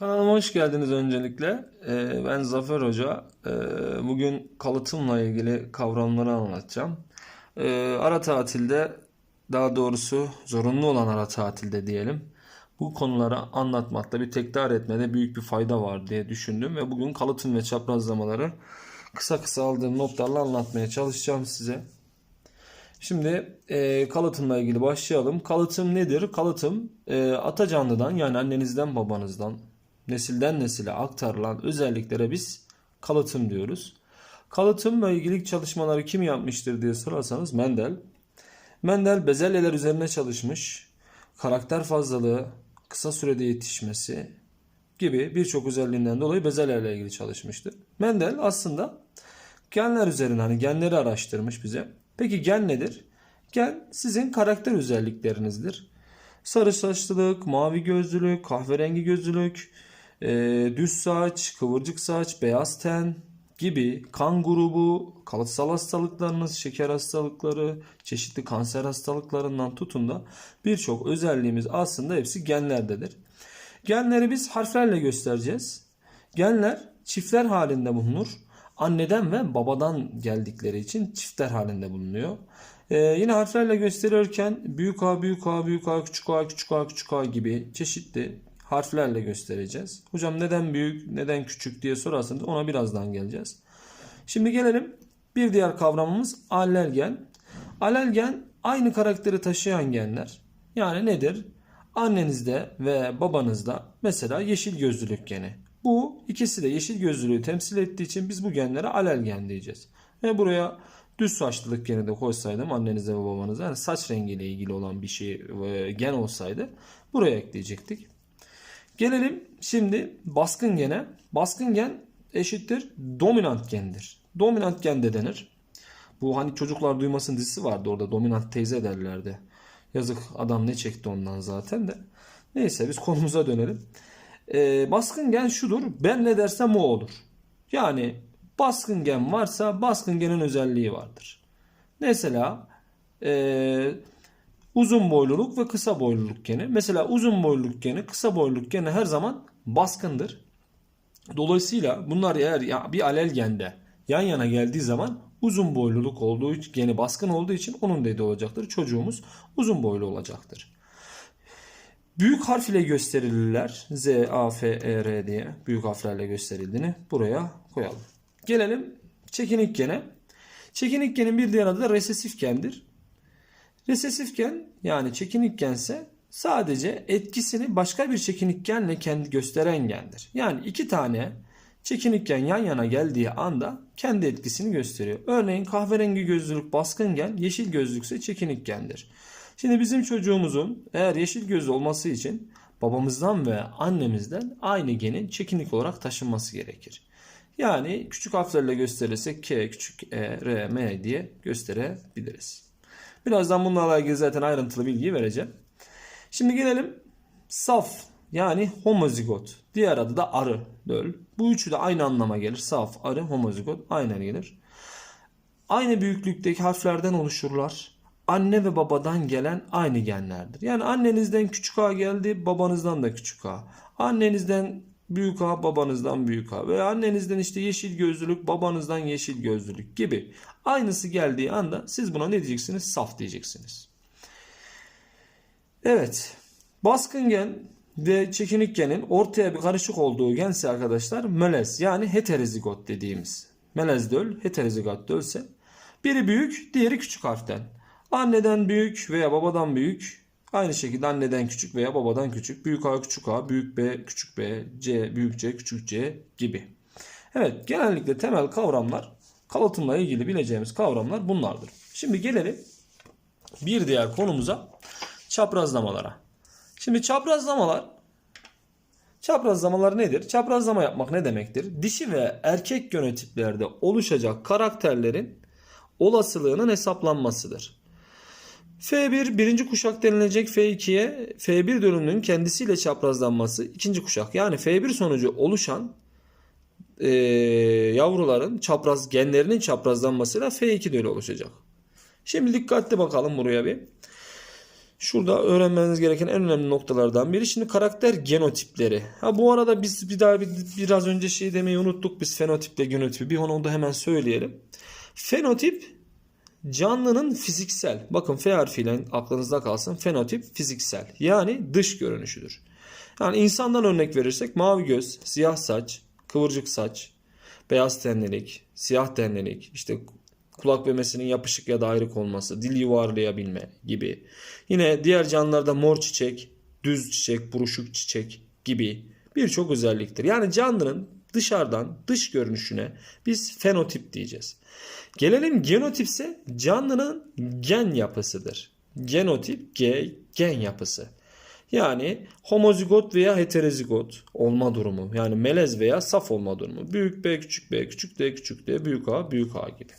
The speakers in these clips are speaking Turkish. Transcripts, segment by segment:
Kanalıma hoş geldiniz öncelikle. Ee, ben Zafer Hoca. Ee, bugün kalıtımla ilgili kavramları anlatacağım. Ee, ara tatilde, daha doğrusu zorunlu olan ara tatilde diyelim. Bu konuları anlatmakta, bir tekrar etmede büyük bir fayda var diye düşündüm ve bugün kalıtım ve çaprazlamaları kısa kısa aldığım notlarla anlatmaya çalışacağım size. Şimdi e, kalıtımla ilgili başlayalım. Kalıtım nedir? Kalıtım e, ata canlıdan yani annenizden babanızdan nesilden nesile aktarılan özelliklere biz kalıtım diyoruz. Kalıtımla ilgili çalışmaları kim yapmıştır diye sorarsanız Mendel. Mendel bezelyeler üzerine çalışmış. Karakter fazlalığı, kısa sürede yetişmesi gibi birçok özelliğinden dolayı bezelyelerle ilgili çalışmıştır. Mendel aslında genler üzerine hani genleri araştırmış bize. Peki gen nedir? Gen sizin karakter özelliklerinizdir. Sarı saçlılık, mavi gözlülük, kahverengi gözlülük, e, düz saç, kıvırcık saç, beyaz ten gibi kan grubu, kalıtsal hastalıklarınız, şeker hastalıkları, çeşitli kanser hastalıklarından tutun da birçok özelliğimiz aslında hepsi genlerdedir. Genleri biz harflerle göstereceğiz. Genler çiftler halinde bulunur. Anneden ve babadan geldikleri için çiftler halinde bulunuyor. Ee, yine harflerle gösterirken büyük A, büyük A, büyük A, küçük A, küçük A, küçük A gibi çeşitli harflerle göstereceğiz. Hocam neden büyük, neden küçük diye sorarsanız ona birazdan geleceğiz. Şimdi gelelim bir diğer kavramımız alelgen. Alelgen aynı karakteri taşıyan genler. Yani nedir? Annenizde ve babanızda mesela yeşil gözlülük geni. Bu ikisi de yeşil gözlülüğü temsil ettiği için biz bu genlere alelgen diyeceğiz. Ve buraya düz saçlılık geni de koysaydım annenize ve babanıza yani saç rengiyle ilgili olan bir şey e, gen olsaydı buraya ekleyecektik. Gelelim şimdi baskın gene. Baskın gen eşittir dominant gendir. Dominant gen de denir. Bu hani çocuklar duymasın dizisi vardı orada dominant teyze derlerdi. Yazık adam ne çekti ondan zaten de. Neyse biz konumuza dönelim. Ee, baskın gen şudur. Ben ne dersem o olur. Yani baskın gen varsa baskın genin özelliği vardır. Mesela ee, uzun boyluluk ve kısa boyluluk geni. Mesela uzun boyluluk geni, kısa boyluluk geni her zaman baskındır. Dolayısıyla bunlar eğer bir alel gende yan yana geldiği zaman uzun boyluluk olduğu için geni baskın olduğu için onun dediği olacaktır. Çocuğumuz uzun boylu olacaktır. Büyük harf ile gösterilirler. Z, A, F, E, R diye büyük harflerle gösterildiğini buraya koyalım. Gelelim çekinik gene. Çekinik genin bir diğer adı da resesif gendir. Resesif gen yani çekinik gense sadece etkisini başka bir çekinik genle kendi gösteren gendir. Yani iki tane çekinik gen yan yana geldiği anda kendi etkisini gösteriyor. Örneğin kahverengi gözlülük baskın gen, yeşil gözlükse çekinik gendir. Şimdi bizim çocuğumuzun eğer yeşil gözlü olması için babamızdan ve annemizden aynı genin çekinik olarak taşınması gerekir. Yani küçük harflerle gösterirsek K, küçük E, R, M diye gösterebiliriz. Birazdan bunlarla ilgili zaten ayrıntılı bilgi vereceğim. Şimdi gelelim saf yani homozigot. Diğer adı da arı döl. Bu üçü de aynı anlama gelir. Saf, arı, homozigot aynı gelir. Aynı büyüklükteki harflerden oluşurlar. Anne ve babadan gelen aynı genlerdir. Yani annenizden küçük A geldi, babanızdan da küçük A. Annenizden büyük A, babanızdan büyük A. Ve annenizden işte yeşil gözlülük, babanızdan yeşil gözlülük gibi. Aynısı geldiği anda siz buna ne diyeceksiniz? Saf diyeceksiniz. Evet. Baskın gen ve çekinik genin ortaya bir karışık olduğu gense arkadaşlar melez yani heterozigot dediğimiz. Melez döl, heterozigot dölse biri büyük, diğeri küçük harften. Anneden büyük veya babadan büyük, aynı şekilde anneden küçük veya babadan küçük, büyük A küçük A, büyük B küçük B, C büyük C küçük C gibi. Evet genellikle temel kavramlar kalıtımla ilgili bileceğimiz kavramlar bunlardır. Şimdi gelelim bir diğer konumuza çaprazlamalara. Şimdi çaprazlamalar Çaprazlamalar nedir? Çaprazlama yapmak ne demektir? Dişi ve erkek genotiplerde oluşacak karakterlerin olasılığının hesaplanmasıdır. F1 birinci kuşak denilecek F2'ye F1 dönümünün kendisiyle çaprazlanması ikinci kuşak. Yani F1 sonucu oluşan e, yavruların çapraz genlerinin çaprazlanmasıyla F2 dölü oluşacak. Şimdi dikkatli bakalım buraya bir. Şurada öğrenmeniz gereken en önemli noktalardan biri şimdi karakter genotipleri. Ha bu arada biz bir daha bir, biraz önce şey demeyi unuttuk biz fenotiple genotipi. Bir onu da hemen söyleyelim. Fenotip canlının fiziksel. Bakın F harfiyle aklınızda kalsın. Fenotip fiziksel. Yani dış görünüşüdür. Yani insandan örnek verirsek mavi göz, siyah saç, kıvırcık saç, beyaz tenlilik, siyah tenlilik, işte kulak memesinin yapışık ya da ayrık olması, dil yuvarlayabilme gibi. Yine diğer canlılarda mor çiçek, düz çiçek, buruşuk çiçek gibi birçok özelliktir. Yani canlının dışarıdan dış görünüşüne biz fenotip diyeceğiz. Gelelim genotipse canlının gen yapısıdır. Genotip G gen yapısı. Yani homozigot veya heterozigot olma durumu. Yani melez veya saf olma durumu. Büyük B, küçük B, küçük D, küçük D, büyük A, büyük A gibi.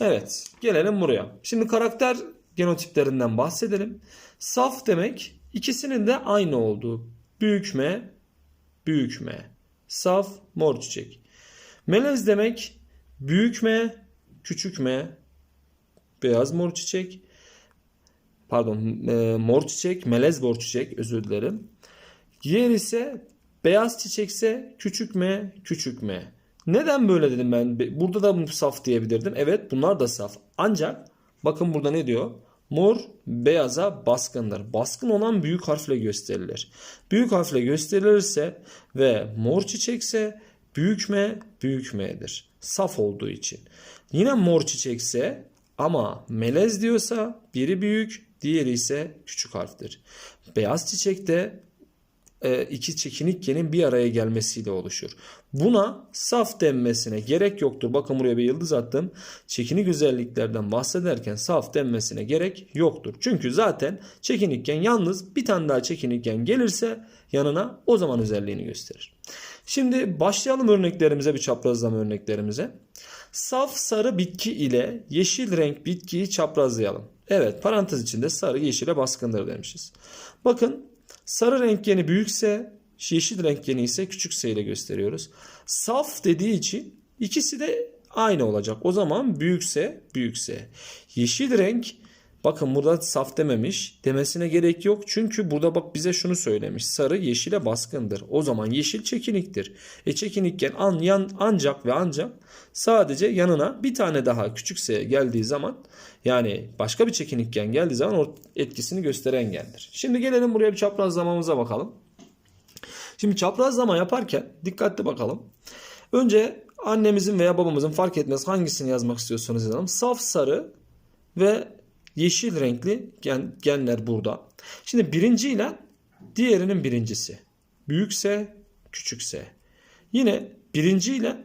Evet, gelelim buraya. Şimdi karakter genotiplerinden bahsedelim. Saf demek ikisinin de aynı olduğu. Büyük M, büyük M. Saf, mor çiçek. Melez demek büyük M, küçük M, beyaz mor çiçek. Pardon, e, mor çiçek, melez mor çiçek özür dilerim. Diğer ise beyaz çiçekse küçük M, küçük M. Neden böyle dedim ben? Burada da saf diyebilirdim. Evet bunlar da saf. Ancak bakın burada ne diyor? Mor beyaza baskındır. Baskın olan büyük harfle gösterilir. Büyük harfle gösterilirse ve mor çiçekse büyük M büyük M'dir. Saf olduğu için. Yine mor çiçekse ama melez diyorsa biri büyük diğeri ise küçük harftir. Beyaz çiçekte iki çekinik genin bir araya gelmesiyle oluşur. Buna saf denmesine gerek yoktur. Bakın buraya bir yıldız attım. Çekinik özelliklerden bahsederken saf denmesine gerek yoktur. Çünkü zaten çekinikken yalnız bir tane daha çekinikken gelirse yanına o zaman özelliğini gösterir. Şimdi başlayalım örneklerimize bir çaprazlama örneklerimize. Saf sarı bitki ile yeşil renk bitkiyi çaprazlayalım. Evet parantez içinde sarı yeşile baskındır demişiz. Bakın sarı renk geni büyükse yeşil renk geni ise küçükse ile gösteriyoruz. Saf dediği için ikisi de aynı olacak. O zaman büyükse büyükse. Yeşil renk bakın burada saf dememiş demesine gerek yok. Çünkü burada bak bize şunu söylemiş. Sarı yeşile baskındır. O zaman yeşil çekiniktir. E çekinikken an, yan, ancak ve ancak sadece yanına bir tane daha küçükse geldiği zaman yani başka bir çekinikken geldiği zaman o etkisini gösteren gendir. Şimdi gelelim buraya bir çaprazlamamıza bakalım. Şimdi çaprazlama yaparken dikkatli bakalım. Önce annemizin veya babamızın fark etmez hangisini yazmak istiyorsanız yazalım. Saf sarı ve yeşil renkli gen, genler burada. Şimdi birinci ile diğerinin birincisi. Büyükse küçükse. Yine birinci ile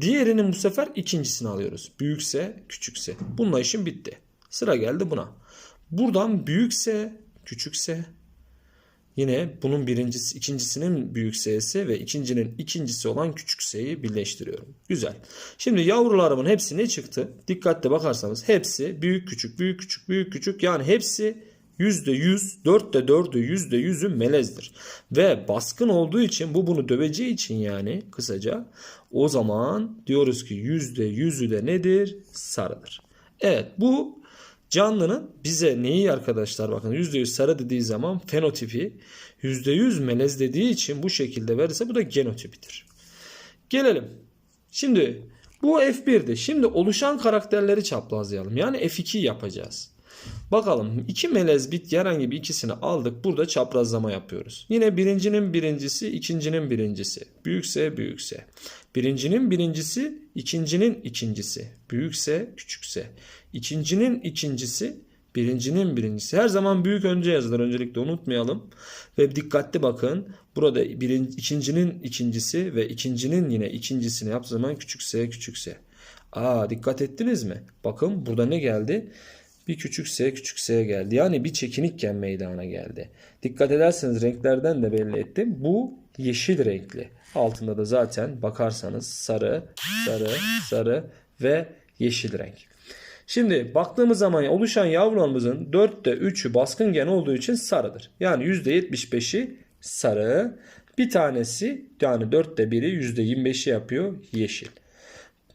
diğerinin bu sefer ikincisini alıyoruz. Büyükse küçükse. Bununla işim bitti. Sıra geldi buna. Buradan büyükse küçükse Yine bunun birincisi, ikincisinin büyük s'si ve ikincinin ikincisi olan küçük s'yi birleştiriyorum. Güzel. Şimdi yavrularımın hepsi ne çıktı? Dikkatli bakarsanız hepsi büyük küçük büyük küçük büyük küçük yani hepsi %100 4'te 4'ü %100'ü melezdir. Ve baskın olduğu için bu bunu döveceği için yani kısaca o zaman diyoruz ki %100'ü de nedir? Sarıdır. Evet bu Canlının bize neyi arkadaşlar bakın %100 sarı dediği zaman fenotipi %100 melez dediği için bu şekilde verirse bu da genotipidir. Gelelim. Şimdi bu F1'di. Şimdi oluşan karakterleri çaprazlayalım. Yani F2 yapacağız. Bakalım iki melez bit herhangi bir ikisini aldık. Burada çaprazlama yapıyoruz. Yine birincinin birincisi, ikincinin birincisi. Büyükse büyükse. Birincinin birincisi, ikincinin ikincisi. Büyükse küçükse. İkincinin ikincisi, birincinin birincisi. Her zaman büyük önce yazılır. Öncelikle unutmayalım. Ve dikkatli bakın. Burada birinci, ikincinin ikincisi ve ikincinin yine ikincisini yaptığı zaman küçükse küçükse. Aa dikkat ettiniz mi? Bakın burada ne geldi? Bir küçük s küçük s'ye geldi. Yani bir çekinikken meydana geldi. Dikkat ederseniz renklerden de belli ettim. Bu yeşil renkli. Altında da zaten bakarsanız sarı, sarı, sarı ve yeşil renk. Şimdi baktığımız zaman oluşan yavrularımızın 4'te 3'ü baskın gen olduğu için sarıdır. Yani %75'i sarı. Bir tanesi yani 4'te 1'i %25'i yapıyor yeşil.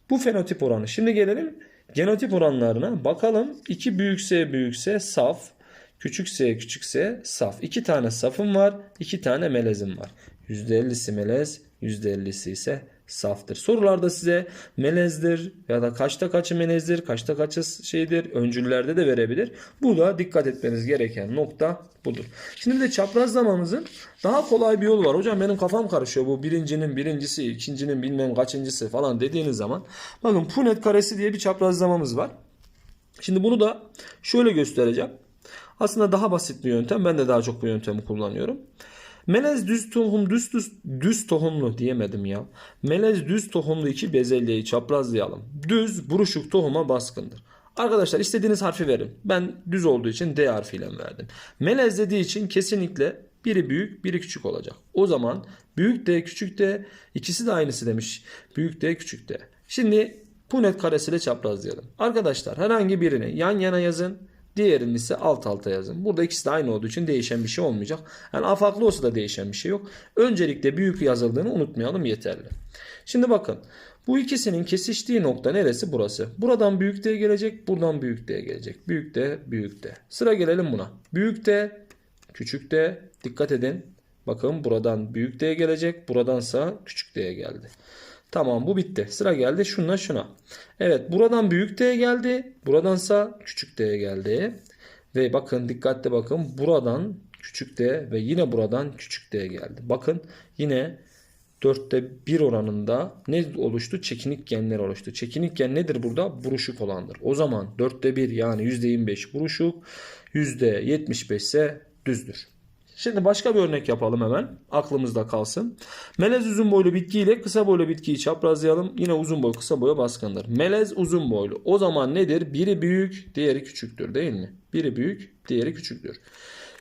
Bu fenotip oranı. Şimdi gelelim Genotip oranlarına bakalım. 2 büyükse büyükse saf, Küçük s küçük s saf. İki tane safım var. iki tane melezim var. %50'si melez. %50'si ise saftır. Sorularda size melezdir ya da kaçta kaçı melezdir, kaçta kaçı şeydir, öncüllerde de verebilir. Bu da dikkat etmeniz gereken nokta budur. Şimdi de çaprazlamamızın daha kolay bir yolu var. Hocam benim kafam karışıyor bu birincinin birincisi, ikincinin bilmem kaçıncısı falan dediğiniz zaman. Bakın Punet karesi diye bir çaprazlamamız var. Şimdi bunu da şöyle göstereceğim. Aslında daha basit bir yöntem. Ben de daha çok bu yöntemi kullanıyorum. Melez düz tohum düz, düz, düz tohumlu diyemedim ya. Melez düz tohumlu iki bezelyeyi çaprazlayalım. Düz buruşuk tohuma baskındır. Arkadaşlar istediğiniz harfi verin. Ben düz olduğu için D harfiyle verdim. Melez dediği için kesinlikle biri büyük biri küçük olacak. O zaman büyük D küçük D ikisi de aynısı demiş. Büyük D küçük D. Şimdi Punet karesiyle çaprazlayalım. Arkadaşlar herhangi birini yan yana yazın. Diğerini ise alt alta yazın. Burada ikisi de aynı olduğu için değişen bir şey olmayacak. Yani A farklı olsa da değişen bir şey yok. Öncelikle büyük yazıldığını unutmayalım yeterli. Şimdi bakın. Bu ikisinin kesiştiği nokta neresi? Burası. Buradan büyük D gelecek. Buradan büyük D gelecek. Büyük D, büyük D. Sıra gelelim buna. Büyük D, küçük D. Dikkat edin. Bakın buradan büyük D gelecek. Buradansa küçük D'ye geldi. Tamam bu bitti. Sıra geldi şuna şuna. Evet buradan büyük D geldi. Buradansa küçük D geldi. Ve bakın dikkatli bakın buradan küçük D ve yine buradan küçük D geldi. Bakın yine 4'te 1 oranında ne oluştu? Çekinik genler oluştu. Çekinik gen nedir burada? Buruşuk olandır. O zaman 4'te 1 yani %25 buruşuk, %75 ise düzdür. Şimdi başka bir örnek yapalım hemen. Aklımızda kalsın. Melez uzun boylu bitki ile kısa boylu bitkiyi çaprazlayalım. Yine uzun boy kısa boya baskındır. Melez uzun boylu. O zaman nedir? Biri büyük, diğeri küçüktür değil mi? Biri büyük, diğeri küçüktür.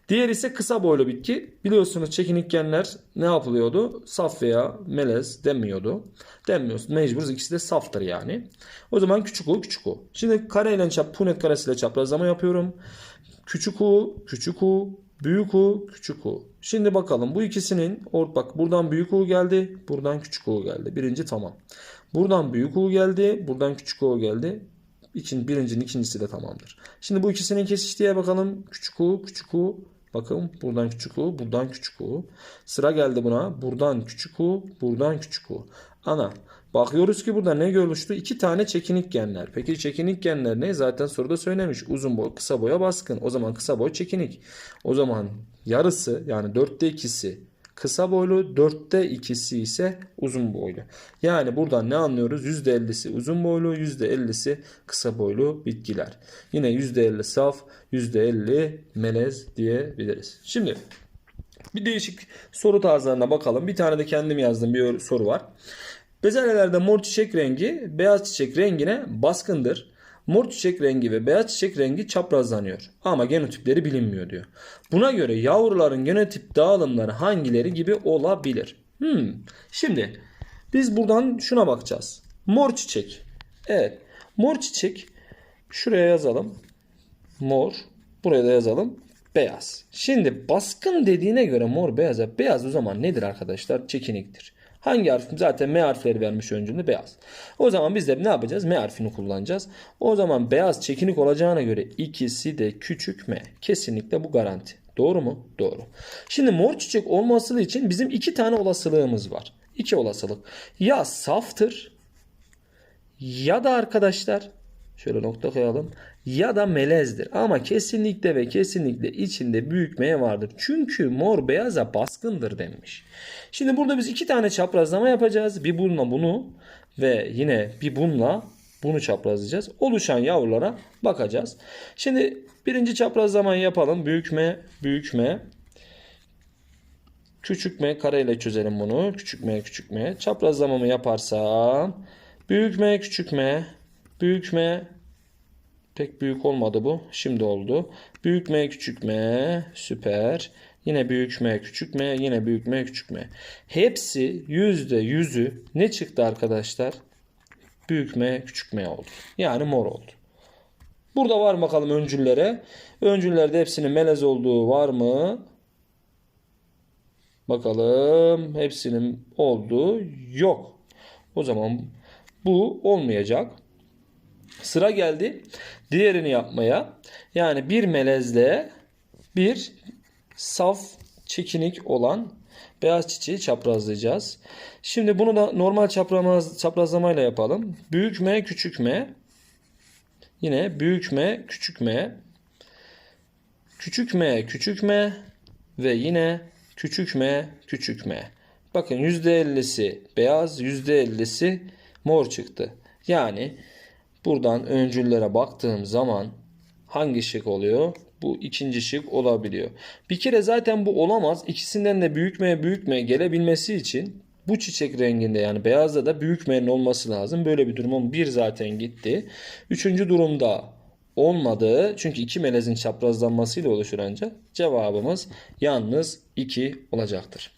Diğer ise kısa boylu bitki. Biliyorsunuz çekinik genler ne yapılıyordu? Saf veya melez denmiyordu. Denmiyoruz. Mecburuz. İkisi de saftır yani. O zaman küçük u küçük u. Şimdi kareyle çap, punet karesiyle çaprazlama yapıyorum. Küçük u, küçük u, Büyük U, küçük U. Şimdi bakalım bu ikisinin or bak buradan büyük U geldi, buradan küçük U geldi. Birinci tamam. Buradan büyük U geldi, buradan küçük U geldi. İkin, birincinin ikincisi de tamamdır. Şimdi bu ikisinin kesiştiğe bakalım. Küçük U, küçük U. Bakın buradan küçük U, buradan küçük U. Sıra geldi buna. Buradan küçük U, buradan küçük U. Ana Bakıyoruz ki burada ne oluştu? İki tane çekinik genler. Peki çekinik genler ne? Zaten soruda söylemiş. Uzun boy kısa boya baskın. O zaman kısa boy çekinik. O zaman yarısı yani dörtte ikisi kısa boylu, dörtte ikisi ise uzun boylu. Yani buradan ne anlıyoruz? %50'si uzun boylu, %50'si kısa boylu bitkiler. Yine %50 saf, %50 melez diyebiliriz. Şimdi bir değişik soru tarzlarına bakalım. Bir tane de kendim yazdığım bir soru var. Bezelyelerde mor çiçek rengi beyaz çiçek rengine baskındır. Mor çiçek rengi ve beyaz çiçek rengi çaprazlanıyor. Ama genotipleri bilinmiyor diyor. Buna göre yavruların genotip dağılımları hangileri gibi olabilir? Hmm. Şimdi biz buradan şuna bakacağız. Mor çiçek. Evet. Mor çiçek şuraya yazalım. Mor. Buraya da yazalım. Beyaz. Şimdi baskın dediğine göre mor beyaza. Beyaz o zaman nedir arkadaşlar? Çekiniktir. Hangi harf? Zaten M harfleri vermiş öncünde beyaz. O zaman biz de ne yapacağız? M harfini kullanacağız. O zaman beyaz çekinik olacağına göre ikisi de küçük M. Kesinlikle bu garanti. Doğru mu? Doğru. Şimdi mor çiçek olması için bizim iki tane olasılığımız var. İki olasılık. Ya saftır ya da arkadaşlar şöyle nokta koyalım ya da melezdir. Ama kesinlikle ve kesinlikle içinde büyük M vardır. Çünkü mor beyaza baskındır denmiş. Şimdi burada biz iki tane çaprazlama yapacağız. Bir bununla bunu ve yine bir bununla bunu çaprazlayacağız. Oluşan yavrulara bakacağız. Şimdi birinci çaprazlamayı yapalım. Büyük M, büyük M. Küçük M kareyle çözelim bunu. Küçük M, küçük M. Çaprazlamamı yaparsam büyük M, küçük M, büyük M, Pek büyük olmadı bu. Şimdi oldu. Büyük M küçük M. Süper. Yine büyük M küçük M. Yine büyük M küçük M. Hepsi yüzde yüzü ne çıktı arkadaşlar? Büyük M küçük M oldu. Yani mor oldu. Burada var mı bakalım öncüllere. Öncüllerde hepsinin melez olduğu var mı? Bakalım hepsinin olduğu yok. O zaman bu olmayacak. Sıra geldi diğerini yapmaya. Yani bir melezle bir saf çekinik olan beyaz çiçeği çaprazlayacağız. Şimdi bunu da normal çapraz, çaprazlamayla yapalım. Büyük M küçük M. Yine büyük M küçük M. Küçük M küçük M ve yine küçük M küçük M. Bakın %50'si beyaz %50'si mor çıktı. Yani buradan öncüllere baktığım zaman hangi şık oluyor? Bu ikinci şık olabiliyor. Bir kere zaten bu olamaz. İkisinden de büyük M büyük M gelebilmesi için bu çiçek renginde yani beyazda da büyük M'nin olması lazım. Böyle bir durumum bir zaten gitti. Üçüncü durumda olmadı. Çünkü iki melezin çaprazlanmasıyla oluşur ancak cevabımız yalnız 2 olacaktır.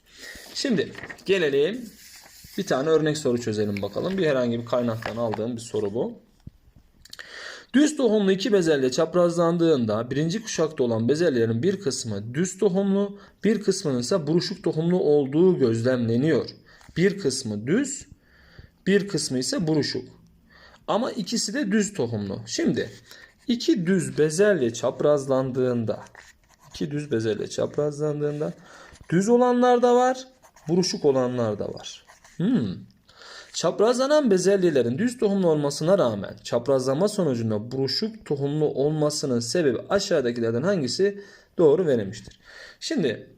Şimdi gelelim bir tane örnek soru çözelim bakalım. Bir herhangi bir kaynaktan aldığım bir soru bu. Düz tohumlu iki bezelye çaprazlandığında birinci kuşakta olan bezelyelerin bir kısmı düz tohumlu, bir kısmının ise buruşuk tohumlu olduğu gözlemleniyor. Bir kısmı düz, bir kısmı ise buruşuk. Ama ikisi de düz tohumlu. Şimdi iki düz bezelye çaprazlandığında, iki düz bezelye çaprazlandığında düz olanlar da var, buruşuk olanlar da var. Hmm. Çaprazlanan bezelyelerin düz tohumlu olmasına rağmen çaprazlama sonucunda buruşuk tohumlu olmasının sebebi aşağıdakilerden hangisi doğru verilmiştir? Şimdi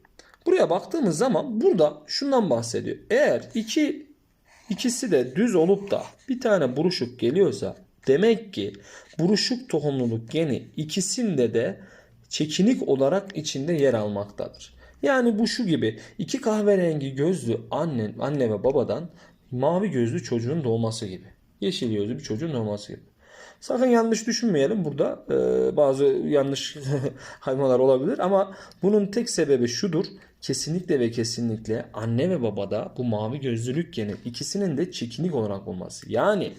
buraya baktığımız zaman burada şundan bahsediyor. Eğer iki ikisi de düz olup da bir tane buruşuk geliyorsa demek ki buruşuk tohumluluk geni ikisinde de çekinik olarak içinde yer almaktadır. Yani bu şu gibi iki kahverengi gözlü anne, anne ve babadan mavi gözlü çocuğun doğması gibi. Yeşil gözlü bir çocuğun doğması gibi. Sakın yanlış düşünmeyelim burada. Ee, bazı yanlış hayvanlar olabilir ama bunun tek sebebi şudur. Kesinlikle ve kesinlikle anne ve babada bu mavi gözlülük geni ikisinin de çekinik olarak olması. Yani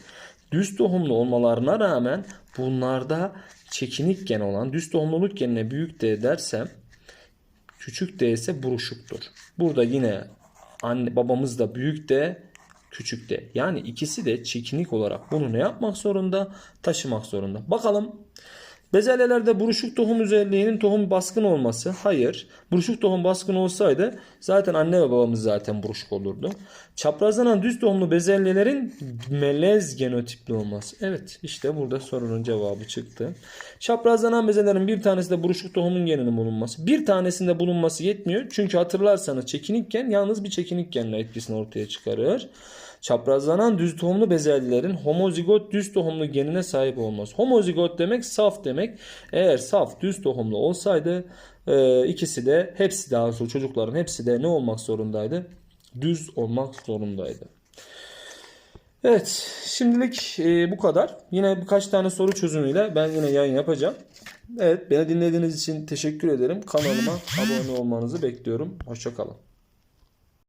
düz tohumlu olmalarına rağmen bunlarda çekinik gen olan düz tohumluluk genine büyük D dersem küçük D ise buruşuktur. Burada yine anne babamız da büyük D küçük D. Yani ikisi de çekinik olarak bunu ne yapmak zorunda? Taşımak zorunda. Bakalım. Bezelyelerde buruşuk tohum özelliğinin tohum baskın olması. Hayır. Buruşuk tohum baskın olsaydı zaten anne ve babamız zaten buruşuk olurdu. Çaprazlanan düz tohumlu bezelyelerin melez genotipli olması. Evet işte burada sorunun cevabı çıktı. Çaprazlanan bezelerin bir tanesi de buruşuk tohumun geninin bulunması. Bir tanesinde bulunması yetmiyor. Çünkü hatırlarsanız çekinikken yalnız bir çekinik genle etkisini ortaya çıkarır. Çaprazlanan düz tohumlu bezelyelerin homozigot düz tohumlu genine sahip olması. Homozigot demek saf demek. Eğer saf düz tohumlu olsaydı e, ikisi de hepsi daha sonra çocukların hepsi de ne olmak zorundaydı? Düz olmak zorundaydı. Evet şimdilik e, bu kadar. Yine birkaç tane soru çözümüyle ben yine yayın yapacağım. Evet beni dinlediğiniz için teşekkür ederim. Kanalıma abone olmanızı bekliyorum. Hoşçakalın.